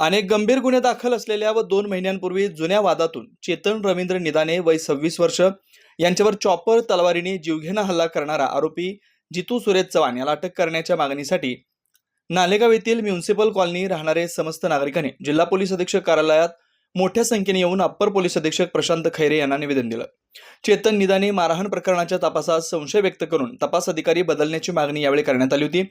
अनेक गंभीर गुन्हे दाखल असलेल्या व दोन महिन्यांपूर्वी जुन्या वादातून चेतन रवींद्र निदाने वय सव्वीस वर्ष यांच्यावर चॉपर तलवारीने जीवघेणा हल्ला करणारा आरोपी जितू सुरेश चव्हाण याला अटक करण्याच्या मागणीसाठी नालेगाव येथील म्युन्सिपल कॉलनी राहणारे समस्त नागरिकांनी जिल्हा पोलीस अधीक्षक कार्यालयात मोठ्या संख्येने येऊन अप्पर पोलीस अधीक्षक प्रशांत खैरे यांना निवेदन दिलं. चेतन निदाने मारहाण प्रकरणाच्या तपासात संशय व्यक्त करून तपास अधिकारी बदलण्याची मागणी यावेळी करण्यात आली होती.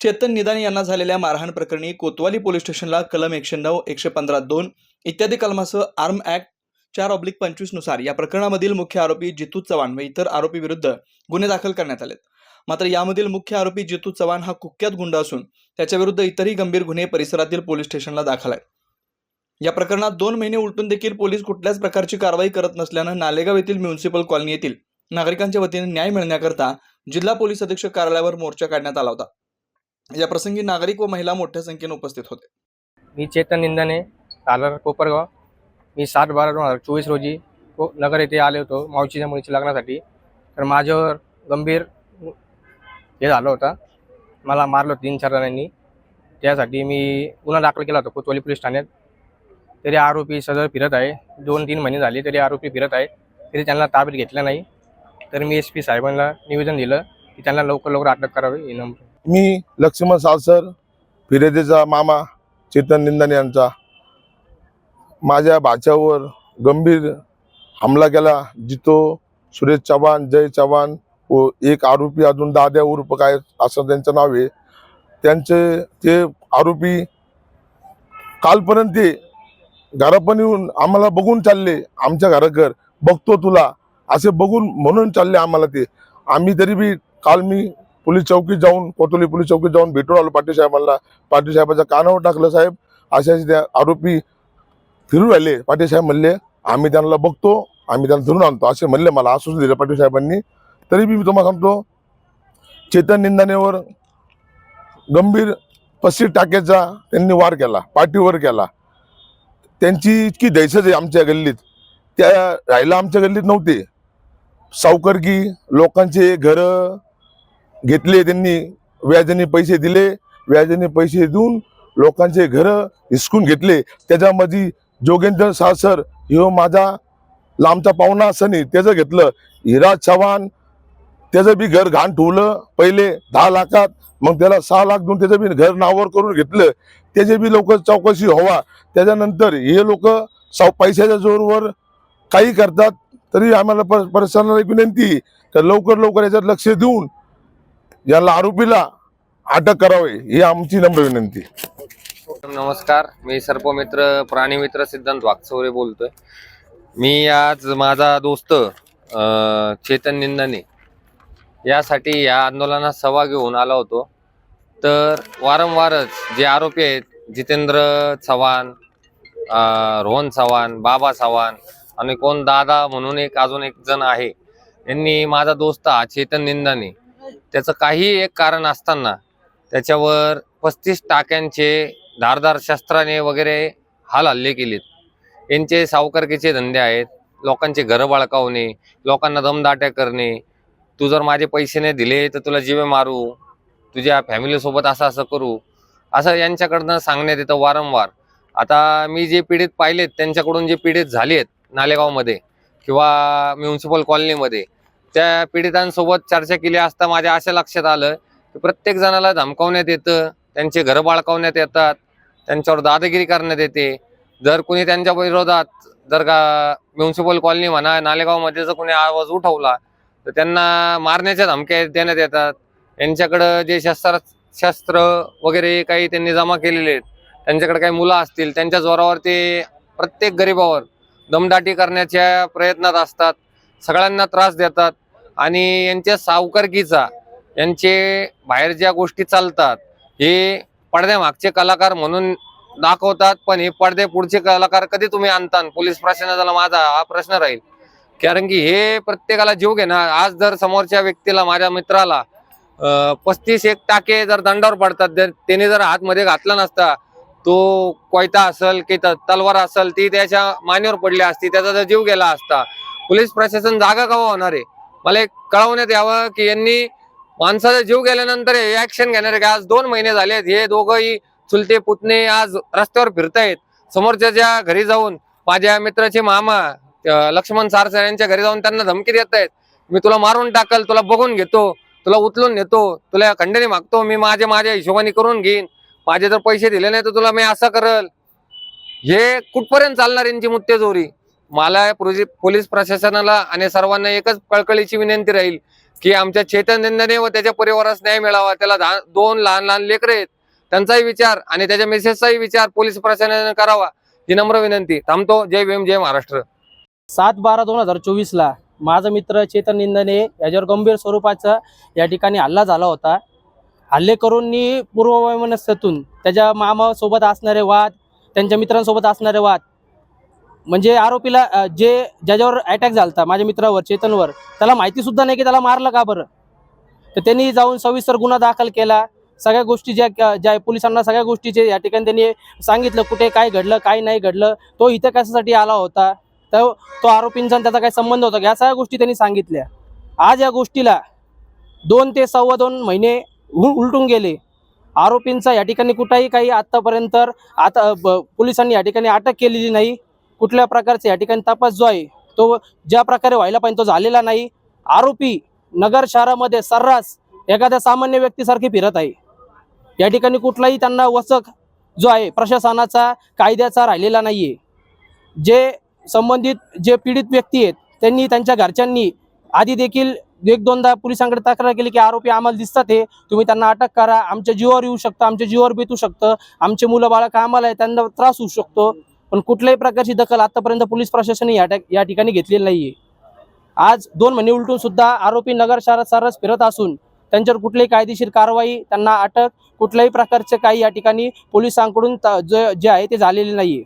चेतन निदान यांना झालेल्या मारहाण प्रकरणी कोतवाली पोलीस स्टेशनला कलम एकशे नऊ एकशे पंधरा दोन इत्यादी कलमासह आर्म ऍक्ट चार ऑब्लिक पंचवीसनुसार या प्रकरणामधील मुख्य आरोपी जितू चव्हाण व इतर आरोपी विरुद्ध गुन्हे दाखल करण्यात आलेत. मात्र यामधील मुख्य आरोपी जितू चव्हाण हा कुख्यात गुंड असून त्याच्या विरुद्ध इतरही गंभीर गुन्हे परिसरातील पोलीस स्टेशनला दाखल आहेत. या प्रकरणात दोन महिने उलटून देखील पोलीस कुठल्याच प्रकारची कारवाई करत नसल्यानं नालेगाव येथील म्युन्सिपल कॉलनी येथील नागरिकांच्या वतीने न्याय मिळण्याकरता जिल्हा पोलीस अधीक्षक कार्यालयावर मोर्चा काढण्यात आला होता. या प्रसंगी नागरिक व महिला मोठ्या संख्येने उपस्थित होते. मी चेतन निंदाने तालर कोपरगाव. मी सात बारा दोन हजार चोवीस रोजी को नगर येथे आले होतो मावशीच्या मुलीच्या लग्नासाठी. तर माझ्यावर गंभीर हे झालं होतं. मला मारलं तीन चार जणांनी. त्यासाठी मी गुन्हा दाखल केला होता कोतवाली पोलीस ठाण्यात. तरी आरोपी सदर फिरत आहे. दोन तीन महिने झाले तरी आरोपी फिरत आहे. तरी त्यांना ताब्यात घेतला नाही. तर मी एस पी साहेबांना निवेदन दिलं की त्यांना लवकर लवकर अटक करावी. ही मी लक्ष्मण सावसर फिरेदेचा मामा चेतन निंदाने यांचा. माझ्या भाच्यावर गंभीर हमला केला जितो सुरेश चव्हाण जय चव्हाण व एक आरोपी अजून दाद्या उर्फ काय असं त्यांचं नाव आहे. त्यांचे ते आरोपी कालपर्यंत ते घरापण येऊन आम्हाला बघून चालले आमच्या घराघर बघतो तुला असे बघून म्हणून चालले आम्हाला ते. आम्ही तरी बी काल मी पोलीस चौकीत जाऊन कोतोली पोलीस चौकीत जाऊन भेटून आलो पाटील साहेबांना. पाटील साहेबाच्या कानावर टाकलं साहेब. असे असे त्या आरोपी फिरून राहिले. पाटील साहेब म्हणले आम्ही त्यांना बघतो आम्ही त्यांना धरून आणतो. असे म्हणले मला आश्वासन दिलं पाटील साहेबांनी. तरी बी मी तुम्हाला सांगतो चेतन निंदानेवर गंभीर पस्तीस टाक्याचा त्यांनी वार केला पाठीवर केला. त्यांची इतकी दैसच आहे आमच्या गल्लीत. त्या राहायला आमच्या गल्लीत नव्हते. सावकरगी लोकांचे घरं घेतले त्यांनी व्याजाने पैसे दिले व्याजाने पैसे देऊन लोकांचे घरं हिसकून घेतले. त्याच्यामध्ये जोगेंद्र सासर ह्यो माझा लांबचा पाहुणा असं त्याचं घेतलं. हिराज चव्हाण त्याचं बी घर घाण ठेवलं पहिले दहा लाखात. मग त्याला सहा लाख देऊन त्याचं बी घर नावावर करून घेतलं. त्याचे बी लोक चौकशी व्हावा. त्याच्यानंतर हे लोक साव पैशाच्या जोरवर काही करतात तरी आम्हाला पर प्रशासनाला एक विनंती तर लवकर लवकर याच्यात लक्ष देऊन याला आरोपीला अटक करावे ही आमची नम्र विनंती. नमस्कार मी सर्पमित्र प्राणीमित्र सिद्धांत वागचौरे बोलतोय. मी आज माझा दोस्त चेतन निंदाने यासाठी या आंदोलनात सभा घेऊन आला होतो. तर वारंवारच जे आरोपी आहेत जितेंद्र चव्हाण रोहन चव्हाण बाबा चव्हाण आणि कोण दादा म्हणून एक अजून एक जण आहे यांनी माझा दोस्त हा चेतन निंदाने त्याचं काही एक कारण असताना त्याच्यावर पस्तीस टाक्यांचे धारदार शस्त्राने वगैरे हाल हल्ले केलेत. यांचे सावकारकीचे धंदे आहेत लोकांचे घरं बाळकावणे लोकांना दमदाट्या करणे. तू जर माझे पैसे नाही दिले तर तुला जीवे मारू तुझ्या फॅमिलीसोबत असं असं करू. असं यांच्याकडनं सांगण्यात येतं वारंवार. आता मी जे पीडित पाहिलेत त्यांच्याकडून जे पीडित आहेत नालेगावमध्ये किंवा म्युन्सिपल कॉलनीमध्ये त्या पीडितांसोबत चर्चा केली असता माझ्या असं लक्षात आलं की प्रत्येक जणाला धमकावण्यात येतं त्यांचे घरं बाळकावण्यात येतात त्यांच्यावर दादागिरी करण्यात येते. जर कोणी त्यांच्या विरोधात जर का म्युन्सिपल कॉलनी म्हणा नालेगावमध्ये जर कोणी आवाज उठवला तर त्यांना मारण्याच्या धमक्या देण्यात येतात. यांच्याकडं जे शस्त्र शस्त्र वगैरे काही त्यांनी जमा केलेले आहेत त्यांच्याकडे काही मुलं असतील त्यांच्या जोरावर ते प्रत्येक गरिबावर दमदाटी करण्याच्या प्रयत्नात असतात सगळ्यांना त्रास देतात. आणि यांच्या सावकारकीचा यांचे बाहेर ज्या गोष्टी चालतात हे पडद्यामागचे कलाकार म्हणून दाखवतात पण हे पडदे पुढचे कलाकार कधी तुम्ही आणता? पोलीस प्रशासनाला माझा हा प्रश्न राहील. कारण की हे प्रत्येकाला जीव घेणार आज जर समोरच्या व्यक्तीला माझ्या मित्राला पस्तीस एक टाके जर दंडावर पडतात त्याने जर हातमध्ये घातला नसता तो कोयता असेल की त- तलवार असेल ती त्याच्या मानेवर पडली असती त्याचा जर जीव गेला असता पोलीस प्रशासन जागा कवा होणार आहे? मला एक कळवण्यात यावं की यांनी माणसाचा जीव गेल्यानंतर हे ऍक्शन घेणार आहे आज दोन महिने झालेत हे दोघंही चुलते पुतणे आज रस्त्यावर फिरतायत. समोरच्या ज्या घरी जाऊन माझ्या मित्राचे मामा लक्ष्मण सारसर यांच्या घरी जाऊन त्यांना धमकी देत आहेत. मी तुला मारून टाकल तुला बघून घेतो तुला उचलून नेतो तुला खंडणी मागतो मी माझे माझ्या हिशोबाने करून घेईन. माझे जर पैसे दिले नाही तर तुला मी असं करल. हे कुठपर्यंत चालणार यांची मुत्तेजोरी? मला पोलीस पोलीस प्रशासनाला आणि सर्वांना एकच कळकळीची विनंती राहील की आमच्या चेतन व त्याच्या परिवारास न्याय मिळावा. त्याला दोन लहान लहान लेकरं आहेत. त्यांचाही विचार आणि त्याच्या मेसेजचाही विचार पोलीस प्रशासनाने करावा ही नम्र विनंती. थांबतो. जय भीम जय महाराष्ट्र. सात बारा दोन हजार चोवीसला माझा मित्र चेतन निंदने याच्यावर गंभीर स्वरूपाचा या ठिकाणी हल्ला झाला होता. हल्लेकरूंनी पूर्ववैमनस्यातून त्याच्या मामासोबत असणारे वाद त्यांच्या मित्रांसोबत असणारे वाद म्हणजे आरोपीला जे ज्याच्यावर अटॅक झाला माझ्या मित्रावर चेतनवर त्याला माहिती सुद्धा नाही की त्याला मारलं का बरं? तर त्यांनी जाऊन सविस्तर गुन्हा दाखल केला. सगळ्या गोष्टी ज्या ज्या पोलिसांना सगळ्या गोष्टीचे या ठिकाणी त्यांनी सांगितलं कुठे काय घडलं काय नाही घडलं तो इथं कशासाठी आला होता? तर तो आरोपींचा आणि त्याचा काय संबंध होता या सगळ्या गोष्टी त्यांनी सांगितल्या. आज या गोष्टीला दोन ते सव्वा दोन महिने उ- उलटून गेले. आरोपींचा या ठिकाणी कुठेही काही आत्तापर्यंत आता ब- पोलिसांनी या ठिकाणी अटक केलेली नाही. कुठल्या प्रकारचा या ठिकाणी तपास जो आहे तो ज्या प्रकारे व्हायला पाहिजे तो झालेला नाही. आरोपी नगर शहरामध्ये सर्रास एखाद्या सामान्य व्यक्तीसारखे फिरत आहे. या ठिकाणी कुठलाही त्यांना वचक जो आहे प्रशासनाचा कायद्याचा राहिलेला नाही आहे जे संबंधित जे पीडित व्यक्ती आहेत त्यांनी त्यांच्या घरच्यांनी आधी देखील एक दोनदा पोलिसांकडे तक्रार केली की आरोपी आम्हाला दिसतात हे तुम्ही त्यांना अटक करा. आमच्या जीवावर येऊ शकतं आमच्या जीवावर बेतू शकतं. आमचे मुलं बाळा कामाला आहे त्यांना त्रास होऊ शकतो. पण कुठल्याही प्रकारची दखल आतापर्यंत पोलीस प्रशासनाने या या ठिकाणी घेतलेली नाहीये. आज दोन महिने उलटून सुद्धा आरोपी नगर शहरात सर्रास फिरत असून त्यांच्यावर कुठलीही कायदेशीर कारवाई त्यांना अटक कुठल्याही प्रकारचे काही या ठिकाणी पोलिसांकडून त- जे जे आहे ते झालेले नाहीये.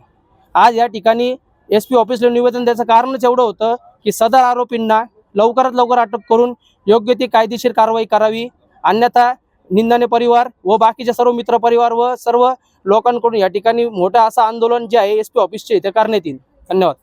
आज या ठिकाणी एस पी ऑफिसला निवेदन द्यायचं कारणच एवढं होतं की सदर आरोपींना लवकरात लवकर अटक करून योग्य ती कायदेशीर कारवाई करावी. अन्यथा निंदाने परिवार व बाकीचे सर्व मित्र परिवार व सर्व लोकांकडून या ठिकाणी मोठं असं आंदोलन जे आहे एस पी ऑफिसचे इथे करण्यात येईल. धन्यवाद.